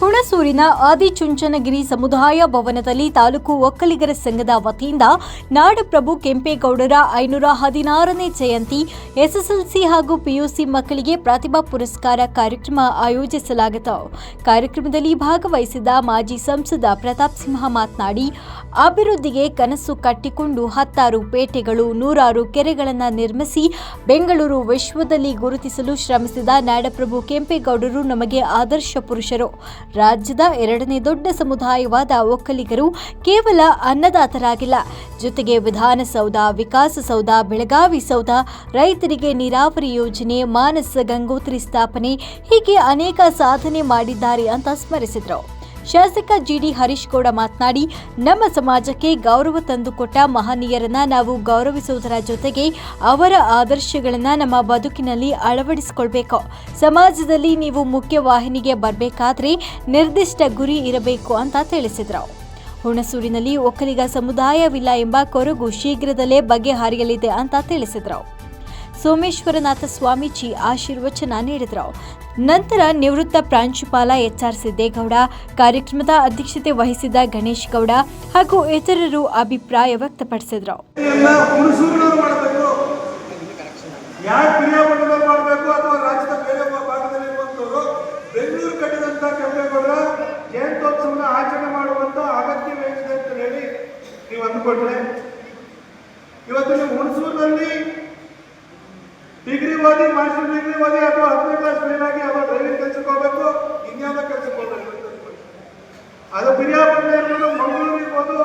ಹುಣಸೂರಿನ ಆದಿಚುಂಚನಗಿರಿ ಸಮುದಾಯ ಭವನದಲ್ಲಿ ತಾಲೂಕು ಒಕ್ಕಲಿಗರ ಸಂಘದ ವತಿಯಿಂದ ನಾಡಪ್ರಭು ಕೆಂಪೇಗೌಡರ ಐನೂರ ಹದಿನಾರನೇ ಜಯಂತಿ, ಎಸ್ಎಸ್ಎಲ್ಸಿ ಹಾಗೂ ಪಿಯುಸಿ ಮಕ್ಕಳಿಗೆ ಪ್ರತಿಭಾ ಪುರಸ್ಕಾರ ಕಾರ್ಯಕ್ರಮ ಆಯೋಜಿಸಲಾಗಿತ್ತು. ಕಾರ್ಯಕ್ರಮದಲ್ಲಿ ಭಾಗವಹಿಸಿದ ಮಾಜಿ ಸಂಸದ ಪ್ರತಾಪ್ ಸಿಂಹ ಮಾತನಾಡಿ ಅಭಿವೃದ್ಧಿಗೆ ಕನಸು ಕಟ್ಟಿಕೊಂಡು ಹತ್ತಾರು ಪೇಟೆಗಳು, ನೂರಾರು ಕೆರೆಗಳನ್ನು ನಿರ್ಮಿಸಿ ಬೆಂಗಳೂರು ವಿಶ್ವದಲ್ಲಿ ಗುರುತಿಸಲು ಶ್ರಮಿಸಿದ ನಾಡಪ್ರಭು ಕೆಂಪೇಗೌಡರು ನಮಗೆ ಆದರ್ಶ ಪುರುಷರು. ರಾಜ್ಯದ ಎರಡನೇ ದೊಡ್ಡ ಸಮುದಾಯವಾದ ಒಕ್ಕಲಿಗರು ಕೇವಲ ಅನ್ನದಾತರಾಗಿಲ್ಲ. ಜೊತೆಗೆ ವಿಧಾನಸೌಧ, ವಿಕಾಸಸೌಧ, ಬೆಳಗಾವಿ ಸೌಧ, ರೈತರಿಗೆ ನೀರಾವರಿ ಯೋಜನೆ, ಮಾನಸ ಗಂಗೋತ್ರಿ ಸ್ಥಾಪನೆ ಹೀಗೆ ಅನೇಕ ಸಾಧನೆ ಮಾಡಿದ್ದಾರೆ ಅಂತ ಸ್ಮರಿಸಿದರು. ಶಾಸಕ ಜಿಡಿ ಹರೀಶ್ ಗೌಡ ಮಾತನಾಡಿ, ನಮ್ಮ ಸಮಾಜಕ್ಕೆ ಗೌರವ ತಂದುಕೊಟ್ಟ ಮಹನೀಯರನ್ನ ನಾವು ಗೌರವಿಸುವುದರ ಜೊತೆಗೆ ಅವರ ಆದರ್ಶಗಳನ್ನ ನಮ್ಮ ಬದುಕಿನಲ್ಲಿ ಅಳವಡಿಸಿಕೊಳ್ಬೇಕು. ಸಮಾಜದಲ್ಲಿ ನೀವು ಮುಖ್ಯವಾಹಿನಿಗೆ ಬರಬೇಕಾದ್ರೆ ನಿರ್ದಿಷ್ಟ ಗುರಿ ಇರಬೇಕು ಅಂತ ತಿಳಿಸಿದರು. ಹುಣಸೂರಿನಲ್ಲಿ ಒಕ್ಕಲಿಗ ಸಮುದಾಯವಿಲ್ಲ ಎಂಬ ಕೊರಗು ಶೀಘ್ರದಲ್ಲೇ ಬಗೆಹರಿಯಲಿದೆ ಅಂತ ತಿಳಿಸಿದರು. ಸೋಮೇಶ್ವರನಾಥ ಸ್ವಾಮೀಜಿ ಆಶೀರ್ವಚನ ನೀಡಿದರು. ನಂತರ ನಿವೃತ್ತ ಪ್ರಾಂಶುಪಾಲ ಎಚ್ಆರ್ ಸಿದ್ದೇಗೌಡ, ಕಾರ್ಯಕ್ರಮದ ಅಧ್ಯಕ್ಷತೆ ವಹಿಸಿದ ಗಣೇಶ್ ಗೌಡ ಹಾಗೂ ಇತರರು ಅಭಿಪ್ರಾಯ ವ್ಯಕ್ತಪಡಿಸಿದರು. ಇವತ್ತು ನೀವು ಹುಣಸೂರಿನಲ್ಲಿ ಓದಿ ಮಾಸ್ಟರ್ ಡಿಗ್ರಿ ಓದಿ ಅಥವಾ ಹತ್ತನೇ ಕ್ಲಾಸ್ ಫೇಲ್ ಆಗಿ ಅಥವಾ ಡ್ರೈವಿಂಗ್ ಕೆಲಸಕ್ಕೆ ಹೋಗ್ಬೇಕು ಇನ್ಯಾವ ಕೆಲಸಕ್ಕೆ ಹೋಗ್ಬೇಕು. ಅದು ಬಿರಿಯಾಪುರ ಇರ್ಬೋದು, ಮಂಗಳೂರು ಇರ್ಬೋದು,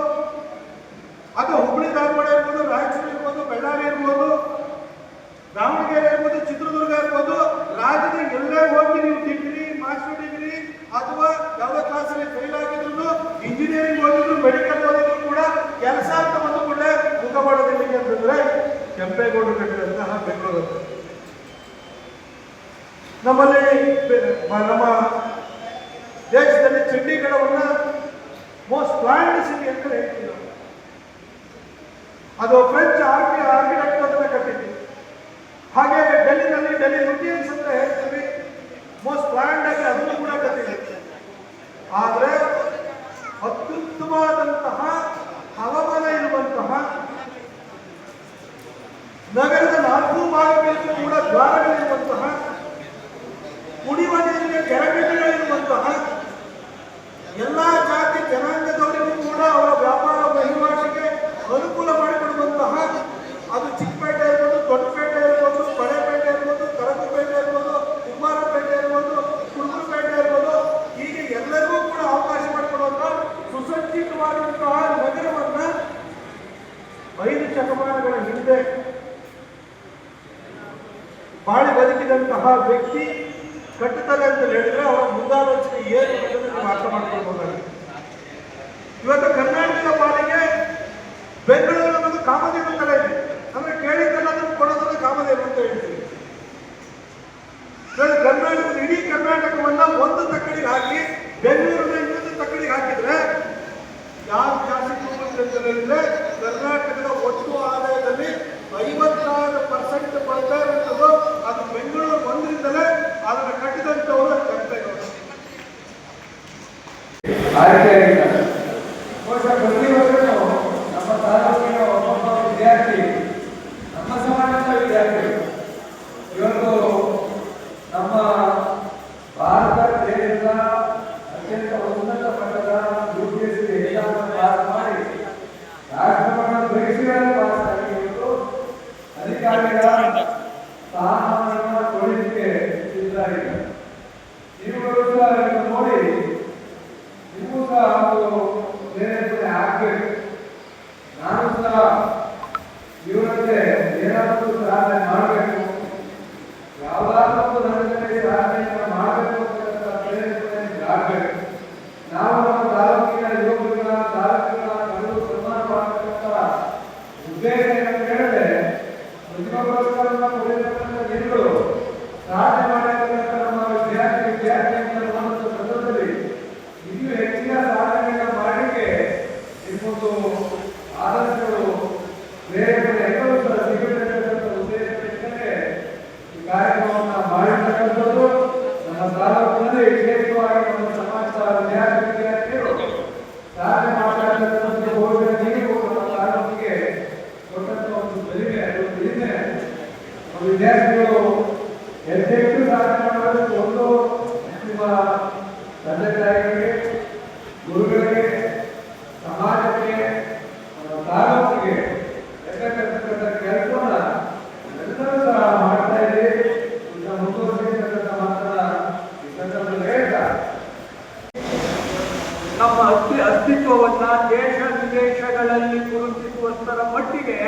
ಅದು ಹುಬ್ಬಳ್ಳಿ ಧಾರವಾಡ ಇರ್ಬೋದು, ರಾಯಚೂರು ಇರ್ಬೋದು, ಬಳ್ಳಾರಿ ಇರ್ಬೋದು, ದಾವಣಗೆರೆ ಇರ್ಬೋದು, ಚಿತ್ರದುರ್ಗ ಇರ್ಬೋದು, ರಾಜ್ಯದ ಎಲ್ಲೇ ಹೋಗಿ ನೀವು ಡಿಗ್ರಿ, ಮಾಸ್ಟರ್ ಡಿಗ್ರಿ ಅಥವಾ ಯಾವುದೇ ಕ್ಲಾಸಲ್ಲಿ ಫೇಲ್ ಆಗಿದ್ರು ಇಂಜಿನಿಯರಿಂಗ್ ಓದಿದ್ರು ಮೆಡಿಕಲ್ ಓದಿದ್ರು ಕೂಡ ಕೆಲಸ ಅಂತ ಬಂದು ಕೂಡ ಮುಖ ಮಾಡೋದಿಲ್ಲ ಅಂತಂದ್ರೆ ಕೆಂಪೇಗೌಡರು ಕಟ್ಟಿದಂತಹ ಬೆಂಗಳೂರು. ನಮ್ಮಲ್ಲಿ ನಮ್ಮ ದೇಶದಲ್ಲಿ ಚಂಡೀಗಢವನ್ನ ಮೋಸ್ಟ್ ಪ್ಲಾಂಡ್ ಸಿಟಿ ಅಂತ ಹೇಳ್ತೀವಿ. ಅದು ಫ್ರೆಂಚ್ ಆರ್ಮಿ ಆರ್ಕಿಟೆಕ್ಟ್ ಅಂತ ಕಟ್ಟಿದ್ವಿ ಹಾಗೆ ಡೆಲ್ಲಿನಲ್ಲಿ ಡೆಲ್ಲಿ ಲುಟಿಯನ್ಸ್ ಅಂತ ಹೇಳ್ತೀವಿ. ಮೋಸ್ಟ್ ಪ್ಲಾಂಡ್ ಆಗಿ ಅದನ್ನು ಕೂಡ ಕಟ್ಟಿದೆ ಆದರೆ ಅತ್ಯುತ್ತಮವಾದಂತಹ ಹವಾಮಾನ ಇರುವಂತಹ ನಗರದ ನಾಲ್ಕು ಭಾಗಗಳಿಗೂ ಕೂಡ ದ್ವಾರಗಳಿರುವಂತಹ ಕುಡಿಯುವ ನೀರಿನ ಇರುವಂತಹ ಎಲ್ಲ ಜಾತಿ ಜನಾಂಗದವರಿಗೂ ಕೂಡ ಅವರ ವ್ಯಾಪಾರ ವಹಿವಾಟಿಗೆ ಅನುಕೂಲ ಮಾಡಿಕೊಡುವಂತಹ ಅದು ಚಿಕ್ಕಪೇಟೆ ಇರ್ಬೋದು, ದೊಡ್ಡಪೇಟೆ ಇರ್ಬೋದು ಪಡೆಪೇಟೆ ಇರ್ಬೋದು, ಕರಕುಪೇಟೆ ಇರ್ಬೋದು ಕುಮಾರಪೇಟೆ ಇರ್ಬೋದು ಕುರುಬರಪೇಟೆ ಇರ್ಬೋದು, ಹೀಗೆ ಎಲ್ಲರಿಗೂ ಕೂಡ ಅವಕಾಶ ಮಾಡಿಕೊಡುವಂತಹ ಸುಸಜ್ಜಿತವಾದಂತಹ ನಗರವನ್ನ ಐದು ಶತಮಾನಗಳ ಹಿಂದೆ ಬಾಳಿ ಬದುಕಿದಂತಹ ವ್ಯಕ್ತಿ ಕಟ್ಟುತ್ತಾರೆ ಅಂತ ಹೇಳಿದ್ರೆ ಅವರ ಮುಂದಾಲೋಚನೆ ಏನು ಅಂತ ನೀವು ಅರ್ಥ ಮಾಡ್ಕೊಳ್ಬಹುದಾಗಿದೆ ಇವತ್ತು ಕರ್ನಾಟಕದ ಪಾಲಿಗೆ ಬೆಂಗಳೂರು ಅನ್ನೋದು ಕಾಮಧೇನು ತರ ಇದೆ. ಅಂದ್ರೆ ಕೇಳಿದ್ದೆಲ್ಲದನ್ನು ಕೊಡೋದನ್ನ ಕಾಮಧೇನು ಅಂತ ಹೇಳ್ತೀವಿ. ಕರ್ನಾಟಕದ ಇಡೀ ಕರ್ನಾಟಕವನ್ನ ಒಂದು ತಕ್ಕಡಿಗೆ ಹಾಕಿ ಬೆಂಗಳೂರನ್ನ ఆశ్చర్యంగా ಬೆಲೆ ವಿದ್ಯಾರ್ಥಿಗಳು ಹೆಚ್ಚೆಚ್ಚು ಸಾಧನೆ ಮಾಡೋದಕ್ಕೆ ಒಂದು ನಿಮ್ಮ ತಂದೆ ತಾಯಿಗಳಿಗೆ ಗುರುಗಳಿಗೆ, ಸಮಾಜಕ್ಕೆ ತಾಲೂಕಿಗೆ ಎಷ್ಟಕ್ಕಂತಕ್ಕಂಥ ಕೆಲಸವನ್ನ ಎಲ್ಲರೂ ಸಹ ಮಾಡ್ತಾ ಇದ್ದೀವಿ ಇದನ್ನ ಮುಂದುವರಿಸತಕ್ಕಂಥ ಮಾತನ್ನ ನಮ್ಮ ಅಸ್ತಿ ಅಸ್ತಿತ್ವವನ್ನ ದೇಶ ವಿದೇಶಗಳಲ್ಲಿ ಗುರುತಿಸುವಷ್ಟರ ಮಟ್ಟಿಗೆ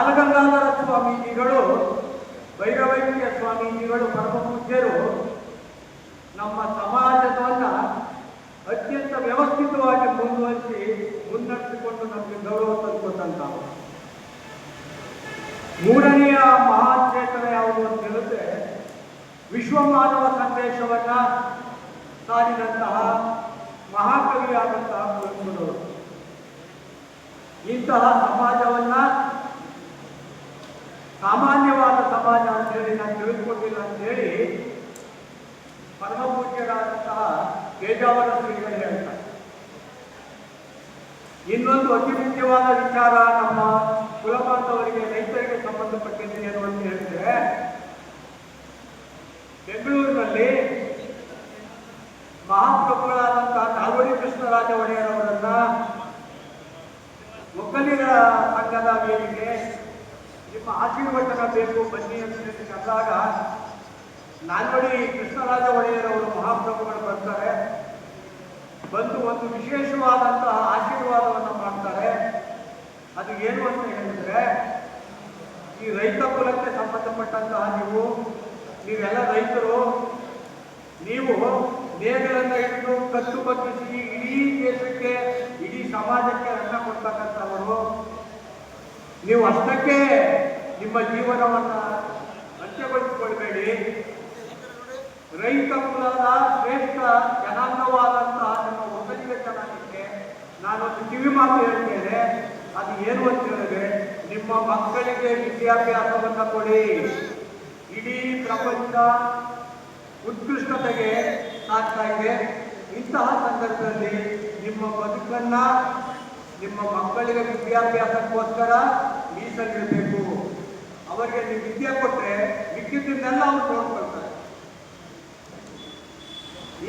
ಬಾಲಗಂಗಾಧರ ಸ್ವಾಮೀಜಿಗಳು ಭೈರವೈಕ್ಯ ಸ್ವಾಮೀಜಿಗಳು ಪರಮ ಪೂಜ್ಯರು ನಮ್ಮ ಸಮಾಜವನ್ನ ಅತ್ಯಂತ ವ್ಯವಸ್ಥಿತವಾಗಿ ಮುಂದುವರಿಸಿ ಮುನ್ನಡೆಸಿಕೊಂಡು ನಮಗೆ ಗೌರವ ತಂದುಕೊಟ್ಟಂತಾವು ಮೂರನೆಯ ಮಹಾಚೇತನ ಯಾವುದು ಅಂತ ಹೇಳಿದ್ರೆ ವಿಶ್ವ ಮಾನವ ಸಂದೇಶವನ್ನ ಸಾರಿದಂತಹ ಮಹಾಕವಿಯಾದಂತಹ ಕುವೆಂಪುರವರು ಇಂತಹ ಸಮಾಜವನ್ನ ಸಾಮಾನ್ಯವಾದ ಸಮಾಜ ಅಂತೇಳಿ ನಾನು ತಿಳಿದುಕೊಂಡಿಲ್ಲ ಅಂತೇಳಿ ಪರಮಪೂಜ್ಯರಾದಂತಹ ಕೇಜಾವರ ಶ್ರೀಗಳು ಹೇಳ್ತಾರೆ. ಇನ್ನೊಂದು ಅತಿ ಮುಖ್ಯವಾದ ವಿಚಾರ ನಮ್ಮ ಕುಲಬಾಂಧವರಿಗೆ ರೈತರಿಗೆ ಸಂಬಂಧಪಟ್ಟಿದೆ ಏನು ಅಂತ ಹೇಳಿದ್ರೆ, ಬೆಂಗಳೂರಿನಲ್ಲಿ ಮಹಾಪ್ರಭುಗಳಾದಂತಹ ನಾಲ್ವಡಿ ಕೃಷ್ಣರಾಜ ಒಡೆಯರ್ ಅವರನ್ನ ಒಕ್ಕಲಿಗರ ಸಂಘದ ವೇದಿಕೆ ನಿಮ್ಮ ಆಶೀರ್ವಚನ ಬೇಕು ಬನ್ನಿ ಅಂತ ಹೇಳಿ ಕರೆದಾಗ ನಾಲ್ವಡಿ ಕೃಷ್ಣರಾಜ ಒಡೆಯರವರು ಮಹಾಪ್ರಭುಗಳು ಬರ್ತಾರೆ. ಬಂದು ಒಂದು ವಿಶೇಷವಾದಂತಹ ಆಶೀರ್ವಾದವನ್ನು ಮಾಡ್ತಾರೆ. ಅದು ಏನು ಅಂತ ಹೇಳಿದ್ರೆ, ಈ ರೈತ ಕುಲಕ್ಕೆ ಸಂಬಂಧಪಟ್ಟಂತಹ ನೀವು, ನೀವೆಲ್ಲ ರೈತರು, ನೀವು ನೇಗಿಲನ್ನು ಹಿಡಿದು ಕತ್ತು ಬಗ್ಗಿಸಿ ಇಡೀ ದೇಶಕ್ಕೆ, ಇಡೀ ಸಮಾಜಕ್ಕೆ ಅನ್ನ ಕೊಡ್ತಕ್ಕಂಥವರು, ನೀವು ಅಷ್ಟಕ್ಕೆ ನಿಮ್ಮ ಜೀವನವನ್ನ ಅಂತ್ಯಗೊಳಿಸಿಕೊಳ್ಬೇಡಿ ರೈತ ಕುಲದ ಶ್ರೇಷ್ಠ ಜನಾಂಗವಾದಂತಹ ನಮ್ಮ ಒಕ್ಕಲಿಗ ಚೆನ್ನಾಗಿದ್ದೆ ನಾನೊಂದು ಕಿವಿ ಮಾತು ಹೇಳ್ತೇನೆ. ಅದು ಏನು ಅಂತ ಹೇಳಿದ್ರೆ, ನಿಮ್ಮ ಮಕ್ಕಳಿಗೆ ವಿದ್ಯಾಭ್ಯಾಸವನ್ನ ಕೊಡಿ. ಇಡೀ ಪ್ರಪಂಚ ಉತ್ಕೃಷ್ಟತೆಗೆ ಸಾಕ್ತಾ ಇದೆ. ಇಂತಹ ಸಂದರ್ಭದಲ್ಲಿ ನಿಮ್ಮ ಬದುಕನ್ನ, ನಿಮ್ಮ ಮಕ್ಕಳಿಗೆ ವಿದ್ಯಾಭ್ಯಾಸಕ್ಕೋಸ್ಕರ ಮೀಸಲಿಡಬೇಕು. ಅವರಿಗೆ ನೀವು ವಿದ್ಯೆ ಕೊಟ್ಟರೆ ಮಿಕ್ಕಿದ್ದನ್ನೆಲ್ಲ ಅವ್ರು ನೋಡ್ಕೊಳ್ತಾರೆ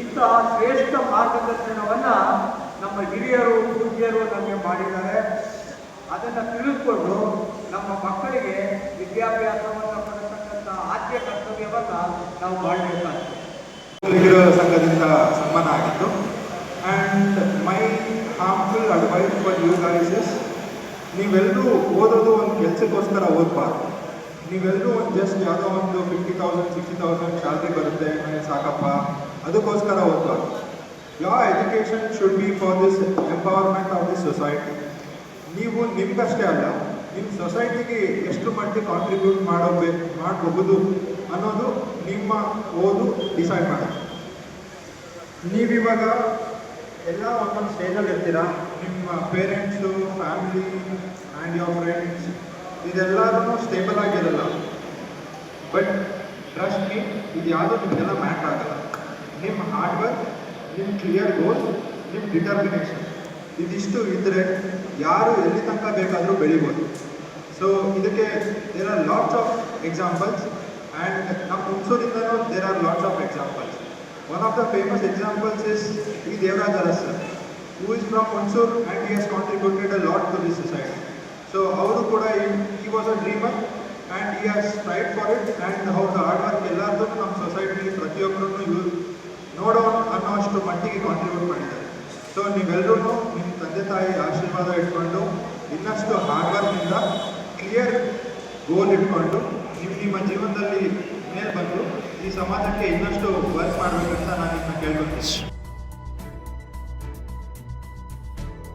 ಇಂತಹ ಶ್ರೇಷ್ಠ ಮಾರ್ಗದರ್ಶನವನ್ನ ನಮ್ಮ ಹಿರಿಯರು, ಪೂಜ್ಯರು ನಮಗೆ ಮಾಡಿದ್ದಾರೆ. ಅದನ್ನ ತಿಳಿದುಕೊಂಡು ನಮ್ಮ ಮಕ್ಕಳಿಗೆ ವಿದ್ಯಾಭ್ಯಾಸವನ್ನು ಕೊಡತಕ್ಕಂಥ ಆದ್ಯ ಕರ್ತವ್ಯವನ್ನ ನಾವು ಮಾಡಬೇಕಾಗ್ತದೆ. ಸಂಘದಿಂದ ಸನ್ಮಾನ ಆಗಿತ್ತು and my harmful advice for you guys is ನೀವೆಲ್ಲರೂ ಓದೋದು ಒಂದು ಕೆಲಸಕ್ಕೋಸ್ಕರ ಓದಬಾರ್ದು. ನೀವೆಲ್ಲರೂ ಒಂದು ಜಸ್ಟ್ ಯಾವುದೋ ಒಂದು fifty thousand sixty thousand salary ಬರುತ್ತೆ ಸಾಕಪ್ಪ. ಅದಕ್ಕೋಸ್ಕರ ಓದ್ತಾ ಯಾವ education should be for this empowerment of this society ನೀವು ನಿಮ್ಗಷ್ಟೇ ಅಲ್ಲ ನಿಮ್ಮ ಸೊಸೈಟಿಗೆ ಎಷ್ಟು ಮಟ್ಟಿಗೆ ಕಾಂಟ್ರಿಬ್ಯೂಟ್ ಮಾಡಬೇಕು ಮಾಡಬಹುದು ಅನ್ನೋದು ನಿಮ್ಮ ಓದು ಡಿಸೈಡ್ ಮಾಡುತ್ತೆ ನೀವಿವಾಗ ಎಲ್ಲ ಒಂದೊಂದು ಸ್ಟೇಜಲ್ಲಿ ಇರ್ತೀರಾ? ನಿಮ್ಮ parents family and your friends ಇದೆಲ್ಲರೂ stable ಆಗಿರಲ್ಲ. ಬಟ್ ಟ್ರಸ್ಟ್ ಮೀ ಇದು ಯಾವುದೂ ನಿಮಗೆಲ್ಲ ಮ್ಯಾಟ್ ಆಗಲ್ಲ. ನಿಮ್ಮ ಹಾರ್ಡ್ ವರ್ಕ್ ನಿಮ್ಮ ಕ್ಲಿಯರ್ ಗೋಲ್ ನಿಮ್ಮ ಡಿಟರ್ಮಿನೇಷನ್ ಇದಿಷ್ಟು ಇದ್ದರೆ ಯಾರು ಎಲ್ಲಿ ತನಕ ಬೇಕಾದರೂ ಬೆಳಿಬೋದು. ಸೊ ಇದಕ್ಕೆ there are lots of examples and ನಮ್ಮ ಹುಣಸೂರಿಂದನೂ there are lots of examples one of the famous examples is ಈ Devaraja Urs who is from Hunsur and he has contributed a lot to this society so ಅವರು ಕೂಡ he was a dreamer and he has tried for it and ಅವ್ರದ್ದು hard work ಎಲ್ಲರದ್ದು ನಮ್ಮ ಸೊಸೈಟಿಲಿ ಪ್ರತಿಯೊಬ್ಬರನ್ನು you ನೋಡೋ ಅನ್ನೋ ಅಷ್ಟು ಮಟ್ಟಿಗೆ ಕಾಂಟ್ರಿಬ್ಯೂಟ್ ಮಾಡಿದ್ದಾರೆ. ಸೊ ನೀವೆಲ್ಲರೂ ನಿಮ್ಮ ತಂದೆ ತಾಯಿ ಆಶೀರ್ವಾದ ಇಟ್ಕೊಂಡು ಇನ್ನಷ್ಟು ಹಾರ್ಡ್ ವರ್ಕ್ನಿಂದ ಕ್ಲಿಯರ್ ಗೋಲ್ ಇಟ್ಕೊಂಡು ನಿಮ್ಮ ನಿಮ್ಮ ಜೀವನದಲ್ಲಿ ಮೇಲೆ ಬಂದು ಈ ಸಮಾಜಕ್ಕೆ ಇನ್ನಷ್ಟು ವರ್ಕ್ ಮಾಡಬೇಕಂತ ನಾನು ನಿಮ್ಮನ್ನು ಕೇಳ್ಕೊತೀನಿ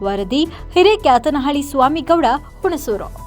ವರದಿ ಹಿರೇಕ್ಯಾತನಹಳ್ಳಿ ಸ್ವಾಮಿಗೌಡ ಹುಣಸೂರು.